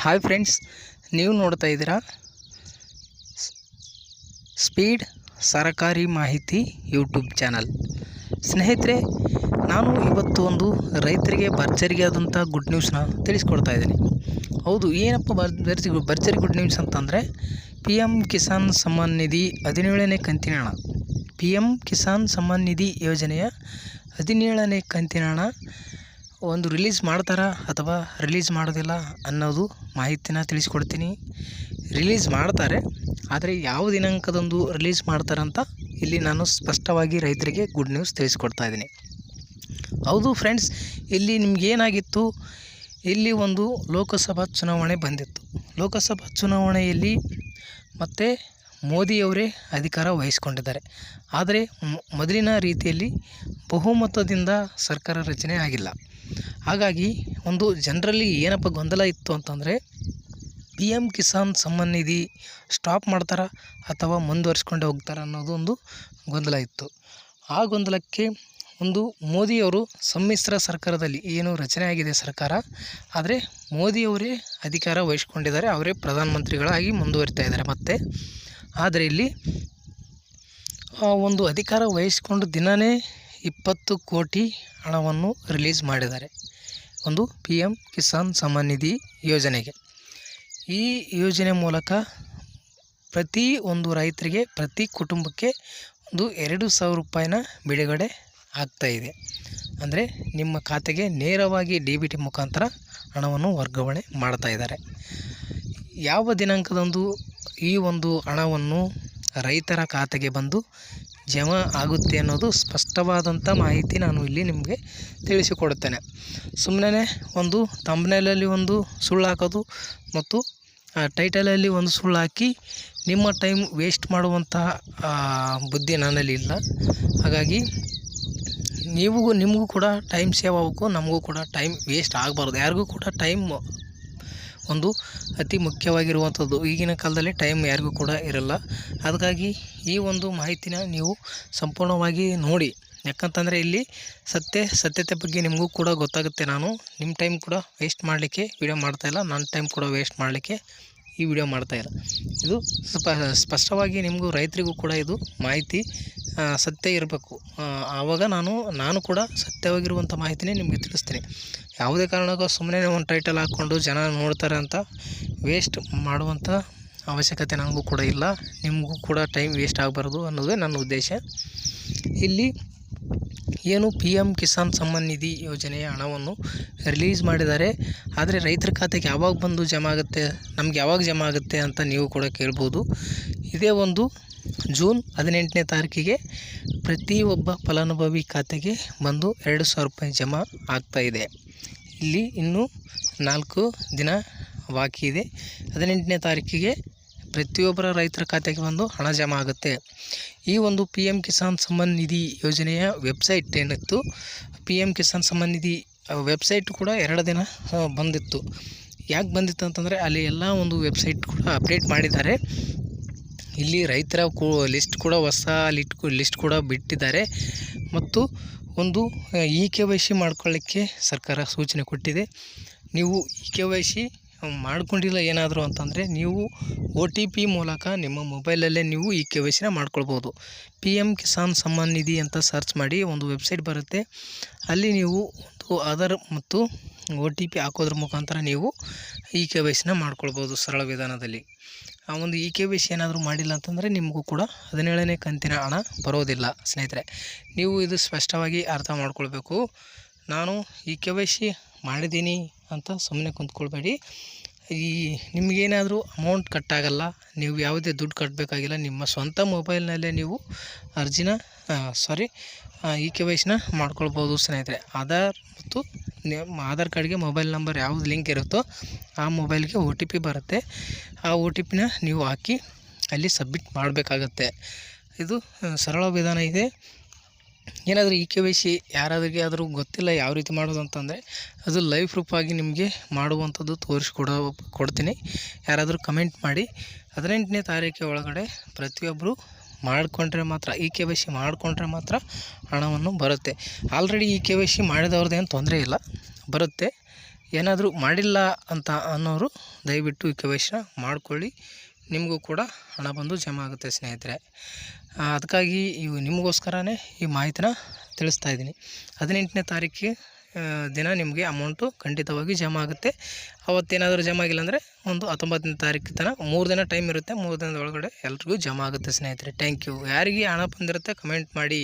Hi friends, ನೀವು ನೋಡ್ತಾ ಇದ್ದೀರಾ ಸ್ಪೀಡ್ ಸರಕಾರಿ ಮಾಹಿತಿ ಯೂಟ್ಯೂಬ್ ಚಾನಲ್. ಸ್ನೇಹಿತರೆ, ನಾನು ಇವತ್ತು ಒಂದು ರೈತರಿಗೆ ಭರ್ಜರಿಗೆ ಆದಂಥ ಗುಡ್ ನ್ಯೂಸ್ನ ತಿಳಿಸ್ಕೊಡ್ತಾ ಇದ್ದೀನಿ. ಹೌದು, ಏನಪ್ಪ ಭರ್ಜರಿ ಭರ್ಜರಿ ಗುಡ್ ನ್ಯೂಸ್ ಅಂತಂದರೆ ಪಿ ಎಂ ಕಿಸಾನ್ ಸಮ್ಮಾನ್ ನಿಧಿ ಹದಿನೇಳನೇ ಕಂತಿನ ಹಣ ಪಿ ಎಂ ಕಿಸಾನ್ ಸಮ್ಮಾನ್ ನಿಧಿ ಯೋಜನೆಯ ಹದಿನೇಳನೇ ಕಂತಿನ ಹಣ ಒಂದು ರಿಲೀಸ್ ಮಾಡ್ತಾರಾ ಅಥವಾ ರಿಲೀಸ್ ಮಾಡೋದಿಲ್ಲ ಅನ್ನೋದು ಮಾಹಿತಿನ ತಿಳಿಸ್ಕೊಡ್ತೀನಿ. ರಿಲೀಸ್ ಮಾಡ್ತಾರೆ, ಆದರೆ ಯಾವ ದಿನಾಂಕದಂದು ರಿಲೀಸ್ ಮಾಡ್ತಾರಂತ ಇಲ್ಲಿ ನಾನು ಸ್ಪಷ್ಟವಾಗಿ ರೈತರಿಗೆ ಗುಡ್ ನ್ಯೂಸ್ ತಿಳಿಸ್ಕೊಡ್ತಾ ಇದ್ದೀನಿ. ಹೌದು ಫ್ರೆಂಡ್ಸ್ ಇಲ್ಲಿ ನಿಮಗೇನಾಗಿತ್ತು ಇಲ್ಲಿ ಒಂದು ಲೋಕಸಭಾ ಚುನಾವಣೆ ಬಂದಿತ್ತು. ಲೋಕಸಭಾ ಚುನಾವಣೆಯಲ್ಲಿ ಮತ್ತೆ ಮೋದಿಯವರೇ ಅಧಿಕಾರ ವಹಿಸ್ಕೊಂಡಿದ್ದಾರೆ. ಆದರೆ ಮೊದಲಿನ ರೀತಿಯಲ್ಲಿ ಬಹುಮತದಿಂದ ಸರ್ಕಾರ ರಚನೆ ಆಗಿಲ್ಲ. ಹಾಗಾಗಿ ಒಂದು ಜನರಲ್ಲಿ ಏನಪ್ಪ ಗೊಂದಲ ಇತ್ತು ಅಂತಂದರೆ P M Kisan Samman Nidhi stop ಮಾಡ್ತಾರಾ ಅಥವಾ ಮುಂದುವರಿಸ್ಕೊಂಡು ಹೋಗ್ತಾರ ಅನ್ನೋದು ಒಂದು ಗೊಂದಲ ಇತ್ತು. ಆ ಗೊಂದಲಕ್ಕೆ ಒಂದು ಮೋದಿಯವರು ಸಮ್ಮಿಶ್ರ ಸರ್ಕಾರದಲ್ಲಿ ಏನು ರಚನೆ ಆಗಿದೆ ಸರ್ಕಾರ, ಆದರೆ ಮೋದಿಯವರೇ ಅಧಿಕಾರ ವಹಿಸ್ಕೊಂಡಿದ್ದಾರೆ, ಅವರೇ ಪ್ರಧಾನಮಂತ್ರಿಗಳಾಗಿ ಮುಂದುವರಿತಾ ಇದ್ದಾರೆ. ಮತ್ತೆ ಆದರೆ ಇಲ್ಲಿ ಒಂದು ಅಧಿಕಾರ ವಹಿಸಿಕೊಂಡು ದಿನವೇ ಇಪ್ಪತ್ತು ಕೋಟಿ ಹಣವನ್ನು ರಿಲೀಸ್ ಮಾಡಿದ್ದಾರೆ. ಒಂದು ಪಿ ಎಂ ಕಿಸಾನ್ ಸಮ್ಮಾನ್ ನಿಧಿ ಯೋಜನೆಗೆ. ಈ ಯೋಜನೆ ಮೂಲಕ ಪ್ರತಿ ಒಂದು ರೈತರಿಗೆ, ಪ್ರತಿ ಕುಟುಂಬಕ್ಕೆ ಒಂದು ಎರಡು ಸಾವಿರ ರೂಪಾಯಿನ ಬಿಡುಗಡೆ ಆಗ್ತಾ ಇದೆ. ಅಂದರೆ ನಿಮ್ಮ ಖಾತೆಗೆ ನೇರವಾಗಿ ಡಿ ಬಿ ಟಿ ಮುಖಾಂತರ ಹಣವನ್ನು ವರ್ಗಾವಣೆ ಮಾಡ್ತಾ ಇದ್ದಾರೆ. ಯಾವ ದಿನಾಂಕದಂದು ಈ ಒಂದು ಹಣವನ್ನು ರೈತರ ಖಾತೆಗೆ ಬಂದು ಜಮಾ ಆಗುತ್ತೆ ಅನ್ನೋದು ಸ್ಪಷ್ಟವಾದಂಥ ಮಾಹಿತಿ ನಾನು ಇಲ್ಲಿ ನಿಮಗೆ ತಿಳಿಸಿಕೊಡುತ್ತೇನೆ. ಸುಮ್ಮನೆ ಒಂದು ತಂಬ್ನೇಲಲ್ಲಿ ಒಂದು ಸುಳ್ಳು ಹಾಕೋದು ಮತ್ತು ಟೈಟಲಲ್ಲಿ ಒಂದು ಸುಳ್ಳು ಹಾಕಿ ನಿಮ್ಮ ಟೈಮ್ ವೇಸ್ಟ್ ಮಾಡುವಂತಹ ಬುದ್ಧಿ ನನ್ನಲ್ಲಿ ಇಲ್ಲ. ಹಾಗಾಗಿ ನೀವು ನಿಮಗೂ ಕೂಡ ಟೈಮ್ ಸೇವ್ ಆಗಬೇಕು ನಮಗೂ ಕೂಡ ಟೈಮ್ ವೇಸ್ಟ್ ಆಗಬಾರ್ದು. ಯಾರಿಗೂ ಕೂಡ ಟೈಮ್ ಒಂದು ಅತಿ ಮುಖ್ಯವಾಗಿರುವಂಥದ್ದು. ಈಗಿನ ಕಾಲದಲ್ಲಿ ಟೈಮ್ ಯಾರಿಗೂ ಕೂಡ ಇರಲ್ಲ. ಅದಕ್ಕಾಗಿ ಈ ಒಂದು ಮಾಹಿತಿನ ನೀವು ಸಂಪೂರ್ಣವಾಗಿ ನೋಡಿ. ಯಾಕಂತಂದರೆ ಇಲ್ಲಿ ಸತ್ಯ, ಸತ್ಯತೆ ಬಗ್ಗೆ ನಿಮಗೂ ಕೂಡ ಗೊತ್ತಾಗುತ್ತೆ ನಾನು. ನಿಮ್ಮ ಟೈಮ್ ಕೂಡ ವೇಸ್ಟ್ ಮಾಡಲಿಕ್ಕೆ ವಿಡಿಯೋ ಮಾಡ್ತಾಯಿಲ್ಲ ನನ್ನ ಟೈಮ್ ಕೂಡ ವೇಸ್ಟ್ ಮಾಡಲಿಕ್ಕೆ ಈ ವಿಡಿಯೋ ಮಾಡ್ತಾ ಇಲ್ಲ. ಇದು ಸ್ಪ, ಸ್ಪಷ್ಟವಾಗಿ ನಿಮಗೂ ರೈತರಿಗೂ ಕೂಡ ಇದು ಮಾಹಿತಿ ಸತ್ಯ ಇರಬೇಕು. ಆವಾಗ ನಾನು ನಾನು ಕೂಡ ಸತ್ಯವಾಗಿರುವಂಥ ಮಾಹಿತಿನೇ ನಿಮಗೆ ತಿಳಿಸ್ತೀನಿ. ಯಾವುದೇ ಕಾರಣಕ್ಕೂ ಸುಮ್ಮನೆ ಒಂದು ಟೈಟಲ್ ಹಾಕ್ಕೊಂಡು ಜನ ನೋಡ್ತಾರೆ ಅಂತ ವೇಸ್ಟ್ ಮಾಡುವಂಥ ಅವಶ್ಯಕತೆ ನನಗೂ ಕೂಡ ಇಲ್ಲ. ನಿಮಗೂ ಕೂಡ ಟೈಮ್ ವೇಸ್ಟ್ ಆಗಬಾರ್ದು ಅನ್ನೋದೇ ನನ್ನ ಉದ್ದೇಶ. ಇಲ್ಲಿ ಏನು ಪಿ ಎಂ ಕಿಸಾನ್ ಸಮ್ಮಾನ್ ನಿಧಿ ಯೋಜನೆಯ ಹಣವನ್ನು ರಿಲೀಸ್ ಮಾಡಿದ್ದಾರೆ. ಆದರೆ ರೈತರ ಖಾತೆಗೆ ಯಾವಾಗ ಬಂದು ಜಮಾ ಆಗುತ್ತೆ, ನಮ್ಗೆ ಯಾವಾಗ ಜಮಾ ಆಗುತ್ತೆ ಅಂತ ನೀವು ಕೂಡ ಕೇಳ್ಬೋದು. ಇದೇ ಒಂದು ಜೂನ್ ಹದಿನೆಂಟನೇ ತಾರೀಕಿಗೆ ಪ್ರತಿಯೊಬ್ಬ ಫಲಾನುಭವಿ ಖಾತೆಗೆ ಬಂದು ಎರಡು ಸಾವಿರ ರೂಪಾಯಿ ಜಮಾ ಆಗ್ತಾ ಇದೆ. ಇಲ್ಲಿ ಇನ್ನೂ ನಾಲ್ಕು ದಿನ ಬಾಕಿ ಇದೆ. ಹದಿನೆಂಟನೇ ತಾರೀಕಿಗೆ ಪ್ರತಿಯೊಬ್ಬರ ರೈತರ ಖಾತೆಗೆ ಬಂದು ಹಣ ಜಮಾ ಆಗುತ್ತೆ. ಈ ಒಂದು ಪಿ ಎಂ ಕಿಸಾನ್ ಸಮ್ಮಾನ್ ನಿಧಿ ಯೋಜನೆಯ ವೆಬ್ಸೈಟ್ ಏನಿತ್ತು P M Kisan Samman Nidhi website ಕೂಡ ಎರಡು ದಿನ ಬಂದಿತ್ತು. ಯಾಕೆ ಬಂದಿತ್ತು ಅಂತಂದರೆ ಅಲ್ಲಿ ಎಲ್ಲ ಒಂದು ವೆಬ್ಸೈಟ್ ಕೂಡ ಅಪ್ಡೇಟ್ ಮಾಡಿದ್ದಾರೆ. ಇಲ್ಲಿ ರೈತರ ಕೂ ಲಿಸ್ಟ್ ಕೂಡ ಹೊಸ ಲಿಟ್ ಲಿಸ್ಟ್ ಕೂಡ ಬಿಟ್ಟಿದ್ದಾರೆ. ಮತ್ತು ಒಂದು ಇ ಕೆ ವೈ ಸಿ ಮಾಡ್ಕೊಳ್ಳಿಕ್ಕೆ ಸರ್ಕಾರ ಸೂಚನೆ ಕೊಟ್ಟಿದೆ. ನೀವು ಇ ಕೆ ವೈ ಸಿ ಮಾಡ್ಕೊಂಡಿಲ್ಲ ಏನಾದರೂ ಅಂತಂದರೆ ನೀವು ಒ ಟಿ ಪಿ ಮೂಲಕ ನಿಮ್ಮ ಮೊಬೈಲಲ್ಲೇ ನೀವು ಈ ಕೆ ವೈ ಸಿನ ಮಾಡ್ಕೊಳ್ಬೋದು. ಪಿ ಎಂ ಕಿಸಾನ್ ಸಮ್ಮಾನ್ ನಿಧಿ ಅಂತ ಸರ್ಚ್ ಮಾಡಿ ಒಂದು ವೆಬ್ಸೈಟ್ ಬರುತ್ತೆ. ಅಲ್ಲಿ ನೀವು ಒಂದು ಆಧಾರ್ ಮತ್ತು ಒ ಟಿ ಪಿ ಹಾಕೋದ್ರ ಮುಖಾಂತರ ನೀವು ಇ ಕೆ ವೈ ಸಿನ ಮಾಡ್ಕೊಳ್ಬೋದು ಸರಳ ವಿಧಾನದಲ್ಲಿ. ಆ ಒಂದು ಇ ಕೆ ವೈ ಸಿ ಏನಾದರೂ ಮಾಡಿಲ್ಲ ಅಂತಂದರೆ ನಿಮಗೂ ಕೂಡ ಹದಿನೇಳನೇ ಕಂತಿನ ಹಣ ಬರೋದಿಲ್ಲ ಸ್ನೇಹಿತರೆ. ನೀವು ಇದು ಸ್ಪಷ್ಟವಾಗಿ ಅರ್ಥ ಮಾಡ್ಕೊಳ್ಬೇಕು. ನಾನು ಇ ಕೆ ವೈ ಸಿ ಮಾಡಿದ್ದೀನಿ ಅಂತ ಸುಮ್ಮನೆ ಕುಂತ್ಕೊಳ್ಬೇಡಿ. ಈ ನಿಮಗೇನಾದರೂ ಅಮೌಂಟ್ ಕಟ್ಟಾಗಲ್ಲ, ನೀವು ಯಾವುದೇ ದುಡ್ಡು ಕಟ್ಟಬೇಕಾಗಿಲ್ಲ ನಿಮ್ಮ ಸ್ವಂತ ಮೊಬೈಲ್ನಲ್ಲೇ ನೀವು ಅರ್ಜಿನ ಸಾರಿ ಇ ಕೆ ವೈ ಸಿನ ಮಾಡ್ಕೊಳ್ಬೋದು ಸ್ನೇಹಿತರೆ. ಆಧಾರ್ ಮತ್ತು ನಿಮ್ಮ ಆಧಾರ್ ಕಾರ್ಡ್ಗೆ ಮೊಬೈಲ್ ನಂಬರ್ ಯಾವುದು ಲಿಂಕ್ ಇರುತ್ತೋ ಆ ಮೊಬೈಲ್ಗೆ ಒ ಟಿ ಪಿ ಬರುತ್ತೆ. ಆ ಒ ಟಿ ಪಿನ ನೀವು ಹಾಕಿ ಅಲ್ಲಿ ಸಬ್ಮಿಟ್ ಮಾಡಬೇಕಾಗತ್ತೆ. ಇದು ಸರಳ ವಿಧಾನ ಇದೆ. ಏನಾದರೂ ಈ ಕೆ ವೈ ಸಿ ಯಾರಾದ್ರಿಗೆ ಆದರೂ ಗೊತ್ತಿಲ್ಲ ಯಾವ ರೀತಿ ಮಾಡೋದು ಅಂತಂದರೆ ಅದು ಲೈವ್ ಪ್ರೂಫಾಗಿ ನಿಮಗೆ ಮಾಡುವಂಥದ್ದು ತೋರಿಸ್ಕೊಡೋ ಕೊಡ್ತೀನಿ. ಯಾರಾದರೂ ಕಮೆಂಟ್ ಮಾಡಿ. ಹದಿನೆಂಟನೇ ತಾರೀಕಿನ ಒಳಗಡೆ ಪ್ರತಿಯೊಬ್ಬರು ಮಾಡಿಕೊಂಡ್ರೆ ಮಾತ್ರ, ಈ ಕೆ ವೈ ಸಿ ಮಾಡಿಕೊಂಡ್ರೆ ಮಾತ್ರ ಹಣವನ್ನು ಬರುತ್ತೆ. ಆಲ್ರೆಡಿ ಈ ಕೆ ವೈ ಸಿ ಮಾಡಿದವ್ರದ್ದೇನು ತೊಂದರೆ ಇಲ್ಲ, ಬರುತ್ತೆ. ಏನಾದರೂ ಮಾಡಿಲ್ಲ ಅಂತ ಅನ್ನೋರು ದಯವಿಟ್ಟು ಈ ಕೆ ವೈ ಸಿನ ಮಾಡಿಕೊಳ್ಳಿ. ನಿಮಗೂ ಕೂಡ ಹಣ ಬಂದು ಜಮಾ ಆಗುತ್ತೆ, ಸ್ನೇಹಿತರೆ. ಅದಕ್ಕಾಗಿ ಇವು ನಿಮಗೋಸ್ಕರನೇ ಈ ಮಾಹಿತಿನ ತಿಳಿಸ್ತಾ ಇದ್ದೀನಿ. ಹದಿನೆಂಟನೇ ತಾರೀಕಿಗೆ ದಿನ ನಿಮಗೆ ಅಮೌಂಟು ಖಂಡಿತವಾಗಿ ಜಮಾ ಆಗುತ್ತೆ. ಅವತ್ತೇನಾದರೂ ಜಮಾ ಆಗಿಲ್ಲ ಅಂದರೆ ಒಂದು ಹತ್ತೊಂಬತ್ತನೇ ತಾರೀಕು ತನಕ ಮೂರು ದಿನ ಟೈಮ್ ಇರುತ್ತೆ. ಮೂರು ದಿನದ ಒಳಗಡೆ ಎಲ್ರಿಗೂ ಜಮಾ ಆಗುತ್ತೆ, ಸ್ನೇಹಿತರೆ. Thank you. ಯಾರಿಗೆ ಹಣ ಬಂದಿರುತ್ತೆ, ಕಮೆಂಟ್ ಮಾಡಿ.